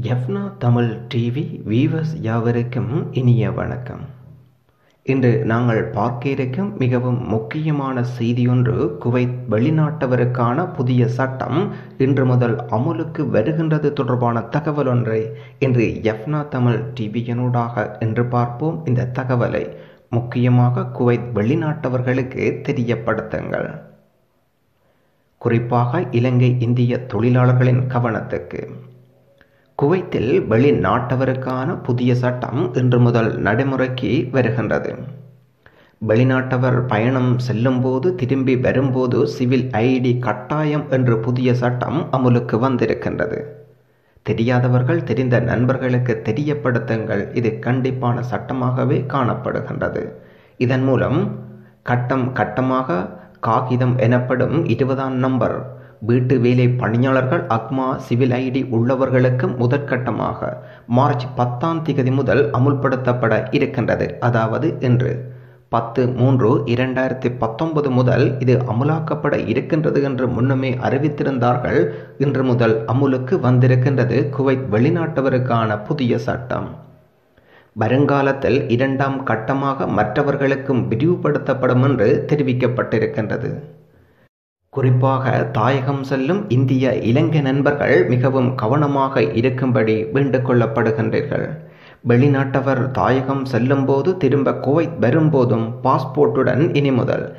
எஃப்னா Tamil TV viewers யாவருக்கும் இனிய வணக்கம். இன்று நாங்கள் பார்க்க இருக்கும் மிகவும் முக்கியமான செய்தியொன்று குவைத் வெளிநாட்டவருக்கான புதிய சட்டம் இன்று முதல் அமுலுக்கு வருகின்றது தொடர்பான தகவல் ஒன்றை இன்று எஃப்னா தமிழ் டிவியனூடாக என்று பார்ப்போம். இந்த தகவலை முக்கியமாக குவைத் வெளிநாட்டவர்களுக்கு தெரியப்படுத்துங்கள். குறிப்பாக இலங்கை இந்திய தொழிலாளர்களின் கவனத்துக்கு. குவைத்தில் வெளிநாட்டவருக்கான புதிய சட்டம் இன்று முதல் நடைமுறைக்கு வருகின்றது. வெளிநாட்டவர் பயணம் செல்லும்போது திரும்பி வரும்போது சிவில் ஐடி கட்டாயம் என்று புதிய சட்டம் அமுலுக்கு வந்திருக்கின்றது. தெரியாதவர்கள் தெரிந்த நண்பர்களுக்கு தெரியப்படுத்துங்கள். இது கண்டிப்பான சட்டமாகவே காணப்படுகின்றது. இதன் மூலம் கட்டம் கட்டமாக காகிதம் எனப்படும் இருபதாம் நம்பர் வீட்டு வேலை பணியாளர்கள் அக்மா சிவில் ஐடி உள்ளவர்களுக்கு முதற்கட்டமாக மார்ச் பத்தாம் திகதி முதல் அமுல்படுத்தப்பட இருக்கின்றது. அதாவது இன்று பத்து மூன்று இரண்டாயிரத்தி பத்தொன்பது முதல் இது அமுலாக்கப்பட இருக்கின்றது என்று முன்னமே அறிவித்திருந்தார்கள். இன்று முதல் அமுலுக்கு வந்திருக்கின்றது குவைத் வெளிநாட்டவருக்கான புதிய சட்டம். வருங்காலத்தில் இரண்டாம் கட்டமாக மற்றவர்களுக்கும் விரிவுபடுத்தப்படும் என்று தெரிவிக்கப்பட்டிருக்கின்றது. குறிப்பாக தாயகம் செல்லும் இந்திய இலங்கை நண்பர்கள் மிகவும் கவனமாக இருக்கும்படி வேண்டுக் கொள்ளப்படுகின்றீர்கள். வெளிநாட்டவர் தாயகம் செல்லும்போது திரும்ப குவைத் வரும்போதும் பாஸ்போர்ட்டுடன் இனி முதல்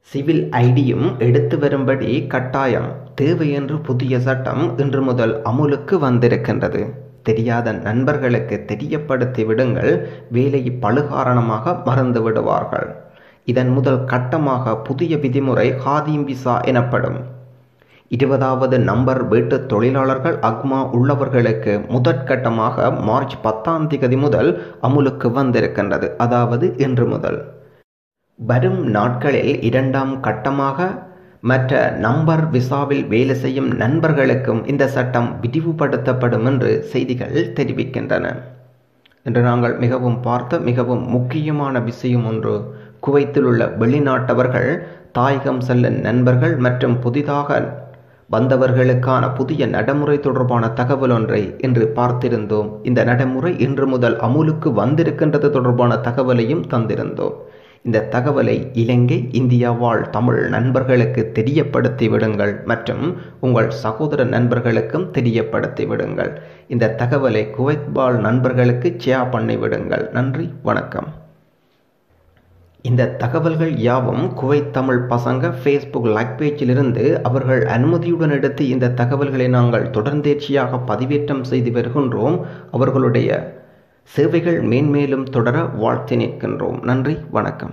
சிவில் ஐடியும் எடுத்து வரும்படி கட்டாயம் தேவை என்று புதிய சட்டம் இன்று முதல் அமுலுக்கு வந்திருக்கின்றது. தெரியாத நண்பர்களுக்கு தெரியப்படுத்தி விடுங்கள். வேலை பழுகாரணமாக மறந்து விடுவார்கள். இதன் முதல் கட்டமாக புதிய விதிமுறை ஹாதீம் விசா எனப்படும். இருபதாவது நம்பர் வீட்டு தொழிலாளர்கள் அக்மா உள்ளவர்களுக்கு முதற்கட்டமாக மார்ச் பத்தாம் தேதி முதல் அமுலுக்கு வந்திருக்கின்றது. அதாவது இன்று முதல். வரும் நாட்களில் இரண்டாம் கட்டமாக மற்ற நம்பர் விசாவில் வேலை செய்யும் நண்பர்களுக்கும் இந்த சட்டம் விரிவுபடுத்தப்படும் என்று செய்திகள் தெரிவிக்கின்றன. என்று நாங்கள் மிகவும் பார்த்த மிகவும் முக்கியமான விஷயம் ஒன்று குவைத்தில் உள்ள வெளிநாட்டவர்கள் தாயகம் செல்ல நண்பர்கள் மற்றும் புதிதாக வந்தவர்களுக்கான புதிய நடைமுறை தொடர்பான தகவல் ஒன்றை இன்று பார்த்திருந்தோம். இந்த நடைமுறை இன்று முதல் அமுலுக்கு வந்திருக்கின்றது தொடர்பான தகவலையும் தந்திருந்தோம். இந்த தகவலை இலங்கை இந்தியா வாழ் தமிழ் நண்பர்களுக்கு தெரியப்படுத்தி விடுங்கள் மற்றும் உங்கள் சகோதர நண்பர்களுக்கும் தெரியப்படுத்தி விடுங்கள். இந்த தகவலை குவைத் வாழ் நண்பர்களுக்கு ஷேர் பண்ணி விடுங்கள். நன்றி வணக்கம். இந்த தகவல்கள் யாவும் குவைத் தமிழ் பசங்க ஃபேஸ்புக் லைக் பேஜிலிருந்து அவர்கள் அனுமதியுடன் எடுத்து இந்த தகவல்களை நாங்கள் தொடர்ந்தேர்ச்சியாக பதிவேற்றம் செய்து வருகின்றோம். அவர்களுடைய சேவைகள் மேன்மேலும் தொடர வாழ்த்து நிற்கின்றோம். நன்றி. வணக்கம்.